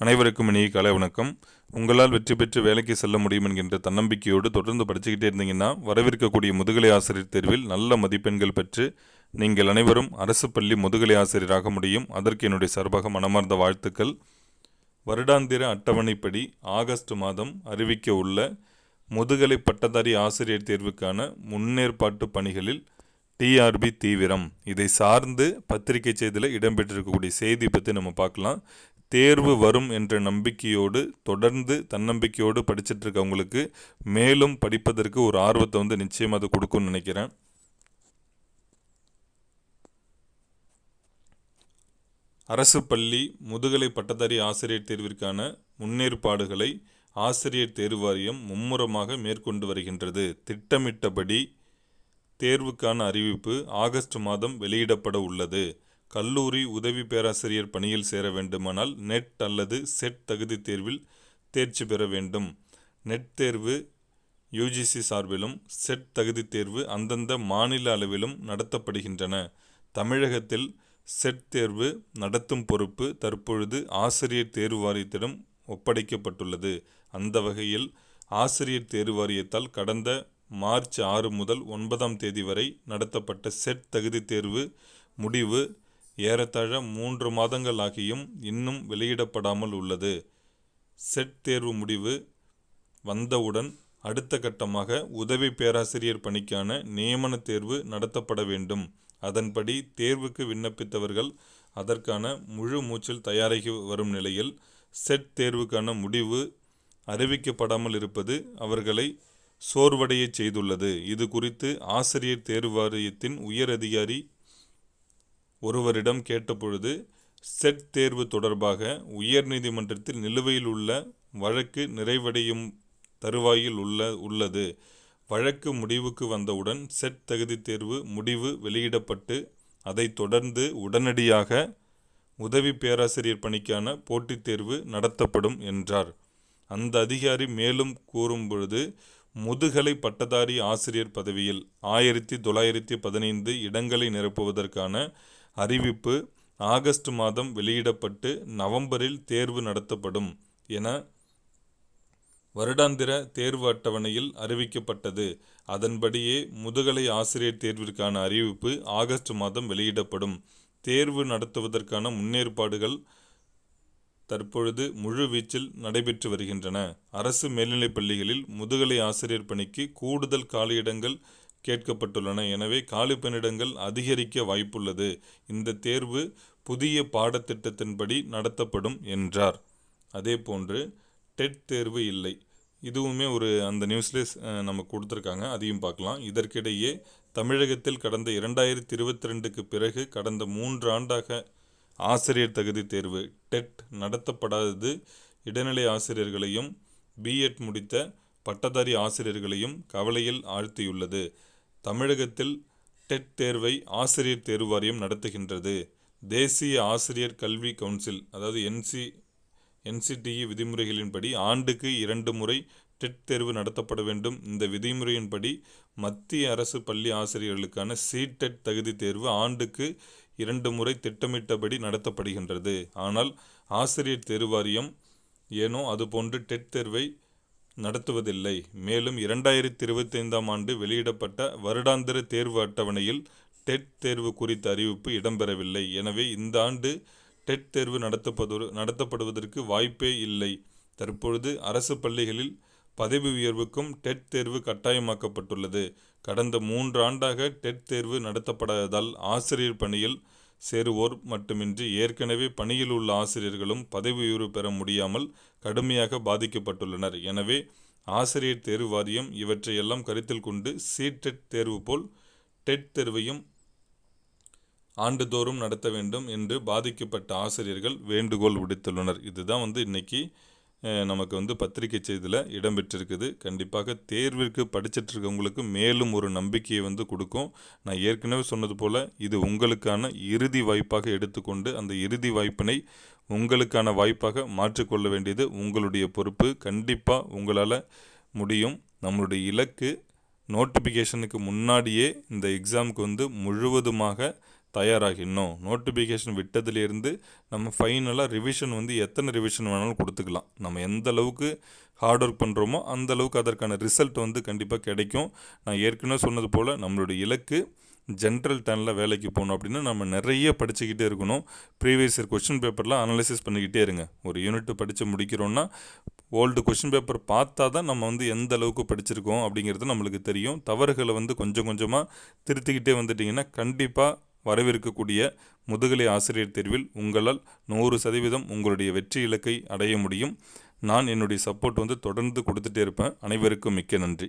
அனைவருக்கும் இனிய கலை வணக்கம். உங்களால் வெற்றி பெற்று வேலைக்கு செல்ல முடியும் என்கின்ற தன்னம்பிக்கையோடு தொடர்ந்து படிச்சுக்கிட்டே இருந்தீங்கன்னா வரவிருக்கக்கூடிய முதுகலை ஆசிரியர் தேர்வில் நல்ல மதிப்பெண்கள் பெற்று நீங்கள் அனைவரும் அரசு பள்ளி முதுகலை ஆசிரியராக முடியும். அதற்கு என்னுடைய சார்பாக மனமார்ந்த வாழ்த்துக்கள். வருடாந்திர அட்டவணைப்படி ஆகஸ்ட் மாதம் அறிவிக்க உள்ள முதுகலை பட்டதாரி ஆசிரியர் தேர்வுக்கான முன்னேற்பாட்டு பணிகளில் டிஆர்பி தீவிரம். இதை சார்ந்து பத்திரிகை செய்தியில் இடம்பெற்றிருக்கக்கூடிய செய்தி பற்றி நம்ம பார்க்கலாம். தேர்வு வரும் என்ற நம்பிக்கையோடு தொடர்ந்து தன்னம்பிக்கையோடு படிச்சுட்டு இருக்கவங்களுக்கு மேலும் படிப்பதற்கு ஒரு ஆர்வத்தை வந்து நிச்சயம் அது கொடுக்கும்னு நினைக்கிறேன். அரசு பள்ளி முதுகலை பட்டதாரி ஆசிரியர் தேர்விற்கான முன்னேற்பாடுகளை ஆசிரியர் தேர்வு வாரியம் மும்முரமாக மேற்கொண்டு வருகின்றது. திட்டமிட்டபடி தேர்வுக்கான அறிவிப்பு ஆகஸ்ட் மாதம் வெளியிடப்பட உள்ளது. கல்லூரி உதவி பேராசிரியர் பணியில் சேர வேண்டுமானால் நெட் அல்லது செட் தகுதி தேர்வில் தேர்ச்சி பெற வேண்டும். நெட் தேர்வு யுஜிசி சார்பிலும் செட் தகுதி தேர்வு அந்தந்த மாநில அளவிலும் நடத்தப்படுகின்றன. தமிழகத்தில் செட் தேர்வு நடத்தும் பொறுப்பு தற்பொழுது ஆசிரியர் தேர்வு வாரியத்திடம் ஒப்படைக்கப்பட்டுள்ளது. அந்த வகையில் ஆசிரியர் தேர்வு வாரியத்தால் கடந்த மார்ச் ஆறு முதல் ஒன்பதாம் தேதி வரை நடத்தப்பட்ட செட் தகுதி தேர்வு முடிவு ஏறத்தாழ மூன்று மாதங்கள் ஆகியும் இன்னும் வெளியிடப்படாமல் உள்ளது. செட் தேர்வு முடிவு வந்தவுடன் அடுத்த கட்டமாக உதவி பேராசிரியர் பணிக்கான நியமன தேர்வு நடத்தப்பட வேண்டும். அதன்படி தேர்வுக்கு விண்ணப்பித்தவர்கள் அதற்கான முழு மூச்சில் தயாராகி வரும் நிலையில் செட் தேர்வுக்கான முடிவு அறிவிக்கப்படாமல் இருப்பது அவர்களை சோர்வடைய செய்துள்ளது. இது குறித்து ஆசிரியர் தேர்வு வாரியத்தின் உயர் அதிகாரி ஒருவரிடம் கேட்டபொழுது செட் தேர்வு தொடர்பாக உயர்நீதிமன்றத்தில் நிலுவையில் உள்ள வழக்கு நிறைவடையும் தருவாயில் உள்ள உள்ளது. வழக்கு முடிவுக்கு வந்தவுடன் செட் தகுதி தேர்வு முடிவு வெளியிடப்பட்டு அதைத் தொடர்ந்து உடனடியாக உதவி பேராசிரியர் பணிக்கான போட்டித் தேர்வு நடத்தப்படும் என்றார். அந்த அதிகாரி மேலும் கூறும்பொழுது முதுகலை பட்டதாரி ஆசிரியர் பதவியில் ஆயிரத்தி தொள்ளாயிரத்தி பதினைந்து இடங்களை நிரப்புவதற்கான அறிவிப்பு ஆகஸ்ட் மாதம் வெளியிடப்பட்டு நவம்பரில் தேர்வு நடத்தப்படும் என வருடாந்திர தேர்வு அட்டவணையில் அறிவிக்கப்பட்டது. அதன்படியே முதுகலை ஆசிரியர் தேர்விற்கான அறிவிப்பு ஆகஸ்ட் மாதம் வெளியிடப்படும். தேர்வு நடத்துவதற்கான முன்னேற்பாடுகள் தற்பொழுது முழு வீச்சில் நடைபெற்று வருகின்றன. அரசு மேல்நிலைப் பள்ளிகளில் முதுகலை ஆசிரியர் பணிக்கு கூடுதல் காலியிடங்கள் கேட்கப்பட்டுள்ளன. எனவே காலி பணியிடங்கள் அதிகரிக்க வாய்ப்புள்ளது. இந்த தேர்வு புதிய பாடத்திட்டத்தின்படி நடத்தப்படும் என்றார். அதே போன்று டெட் தேர்வு இல்லை. இதுவுமே ஒரு அந்த நியூஸ்லேஸ் நம்ம கொடுத்துருக்காங்க. அதையும் பார்க்கலாம். இதற்கிடையே தமிழகத்தில் கடந்த இரண்டாயிரத்தி இருபத்தி ரெண்டுக்கு பிறகு கடந்த மூன்று ஆண்டாக ஆசிரியர் தகுதி தேர்வு டெட் நடத்தப்படாதது. இடைநிலை ஆசிரியர்களையும் பிஎட் முடித்த பட்டதாரி ஆசிரியர்களையும் கவலையில் ஆழ்த்தியுள்ளது. தமிழகத்தில் டெட் தேர்வை ஆசிரியர் தேர்வு வாரியம் நடத்துகின்றது. தேசிய ஆசிரியர் கல்வி கவுன்சில் அதாவது என்சி என்சிடிஇ விதிமுறைகளின்படி ஆண்டுக்கு இரண்டு முறை டெட் தேர்வு நடத்தப்பட வேண்டும். இந்த விதிமுறையின்படி மத்திய அரசு பள்ளி ஆசிரியர்களுக்கான சிடெட் தகுதி தேர்வு ஆண்டுக்கு இரண்டு முறை திட்டமிட்டபடி நடத்தப்படுகின்றது. ஆனால் ஆசிரியர் தேர்வு வாரியம் ஏனோ அதுபோன்று டெட் தேர்வை நடத்துவதில்லை. மேலும் இரண்டாயிரத்தி இருபத்தைந்தாம் ஆண்டு வெளியிடப்பட்ட வருடாந்திர தேர்வு அட்டவணையில் டெட் தேர்வு குறித்த அறிவிப்பு இடம்பெறவில்லை. எனவே இந்த ஆண்டு டெட் தேர்வு நடத்தப்பது நடத்தப்படுவதற்கு வாய்ப்பே இல்லை. தற்பொழுது அரசு பள்ளிகளில் பதவி உயர்வுக்கும் டெட் தேர்வு கட்டாயமாக்கப்பட்டுள்ளது. கடந்த மூன்று ஆண்டாக டெட் தேர்வு நடத்தப்படாததால் ஆசிரியர் பணியில் சேருவோர் மட்டுமின்றி ஏற்கனவே பணியில் உள்ள ஆசிரியர்களும் பதவி உயர்வு பெற முடியாமல் கடுமையாக பாதிக்கப்பட்டுள்ளனர். எனவே ஆசிரியர் தேர்வு வாரியம் இவற்றையெல்லாம் கருத்தில் கொண்டு சீடெட் தேர்வு போல் டெட் தேர்வையும் ஆண்டுதோறும் நடத்த வேண்டும் என்று பாதிக்கப்பட்ட ஆசிரியர்கள் வேண்டுகோள் விடுத்துள்ளனர். இதுதான் வந்து இன்னைக்கு நமக்கு வந்து பத்திரிகை செய்தியில் இடம்பெற்றிருக்குது கண்டிப்பாக தேர்விற்கு படிச்சுட்டு இருக்கவங்களுக்கு மேலும் ஒரு நம்பிக்கையை வந்து கொடுக்கும். நான் ஏற்கனவே சொன்னது போல் இது உங்களுக்கான இறுதி வாய்ப்பாக எடுத்துக்கொண்டு அந்த இறுதி வாய்ப்பினை உங்களுக்கான வாய்ப்பாக மாற்றிக்கொள்ள வேண்டியது உங்களுடைய பொறுப்பு. கண்டிப்பாக உங்களால் முடியும். நம்மளுடைய இலக்கு நோட்டிஃபிகேஷனுக்கு முன்னாடியே இந்த எக்ஸாமுக்கு வந்து முழுவதுமாக தயாராகிடணும் நோட்டிஃபிகேஷன் விட்டதுலேருந்து நம்ம ஃபைனலாக ரிவிஷன் வந்து எத்தனை ரிவிஷன் வேணாலும் கொடுத்துக்கலாம். நம்ம எந்த அளவுக்கு ஹார்ட் ஒர்க் பண்ணுறோமோ அந்த அளவுக்கு அதற்கான ரிசல்ட் வந்து கண்டிப்பாக கிடைக்கும். நான் ஏற்கனவே சொன்னது போல் நம்மளுடைய இலக்கு ஜென்ரல் டேனில் வேலைக்கு போகணும் அப்படின்னா நம்ம நிறைய படிச்சுக்கிட்டே இருக்கணும். ப்ரீவியஸ் இயர் கொஷின் பேப்பர்லாம் அனலைசிஸ் பண்ணிக்கிட்டே இருங்க. ஒரு யூனிட்டு படித்து முடிக்கிறோன்னா ஓல்டு கொஷின் பேப்பர் பார்த்தா தான் நம்ம வந்து எந்த அளவுக்கு படிச்சிருக்கோம் அப்படிங்கிறது நம்மளுக்கு தெரியும். தவறுகளை வந்து கொஞ்சம் கொஞ்சமாக திருத்திக்கிட்டே வந்துட்டிங்கன்னா கண்டிப்பாக வரவிருக்கக்கூடிய முதுகலை ஆசிரியர் தேர்வில் உங்களால் நூறு சதவீதம் உங்களுடைய வெற்றி இலக்கை அடைய முடியும். நான் என்னுடைய சப்போர்ட் வந்து தொடர்ந்து கொடுத்துட்டே இருப்பேன். அனைவருக்கும் மிக்க நன்றி.